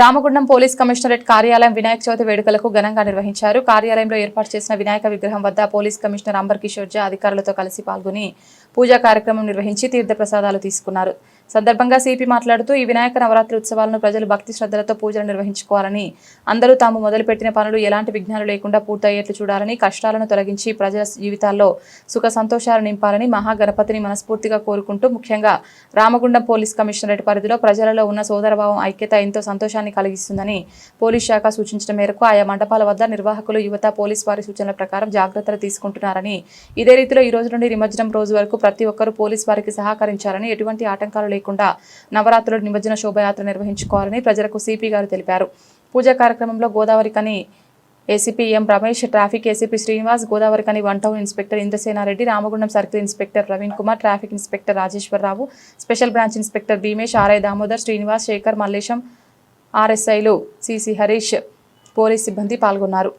Ramagundam police commissionerate కార్యాలయం వినాయక చవితి వేడుకలకు ఘనంగా నిర్వహించారు. కార్యాలయంలో ఏర్పాటు చేసిన వినాయక విగ్రహం వద్ద పోలీస్ కమిషనర్ అంబర్ కిషోర్ జా అధికారులతో కలిసి పాల్గొని పూజా కార్యక్రమం నిర్వహించి తీర్థప్రసాదాలు తీసుకున్నారు. సందర్భంగా సిపి మాట్లాడుతూ ఈ వినాయక నవరాత్రి ఉత్సవాలను ప్రజలు భక్తి శ్రద్ధలతో పూజలు నిర్వహించుకోవాలని అందరూ తాము మొదలుపెట్టిన పనులు ఎలాంటి విఘ్నాలు లేకుండా పూర్తయ్యేట్లు చూడాలని కష్టాలను తొలగించి ప్రజల జీవితాల్లో సుఖ సంతోషాలు నింపాలని మహాగణపతిని మనస్ఫూర్తిగా కోరుకుంటూ ముఖ్యంగా రామగుండం పోలీస్ కమిషనరేట్ పరిధిలో ప్రజలలో ఉన్న సోదరభావం ఐక్యత ఎంతో సంతోషాన్ని కలిగిస్తుందని పోలీస్ శాఖ సూచించిన మేరకు ఆయా మండపాల వద్ద నిర్వాహకులు యువత పోలీస్ వారి సూచనల ప్రకారం జాగ్రత్తలు తీసుకుంటున్నారని ఇదే రీతిలో ఈ రోజు నుండి నిమజ్జనం రోజు వరకు ప్రతి ఒక్కరూ పోలీస్ వారికి సహకరించాలని ఎటువంటి ఆటంకాలు లేకుండా నవరాత్రులు నిమజ్జన శోభయాత్ర నిర్వహించుకోవాలని ప్రజలకు సిపి గారు తెలిపారు. పూజా కార్యక్రమంలో Godavarikhani ACP M Ramesh traffic ACP Srinivas Godavarikhani one town inspector Indrasena Reddy Ramagundam circle inspector Praveen Kumar traffic inspector Rajeshwara Rao special branch inspector Bheemesh RI Damodar Srinivas Shekhar Mallesham ఆర్ఎస్ఐలు CC Harish police సిబ్బంది పాల్గొన్నారు.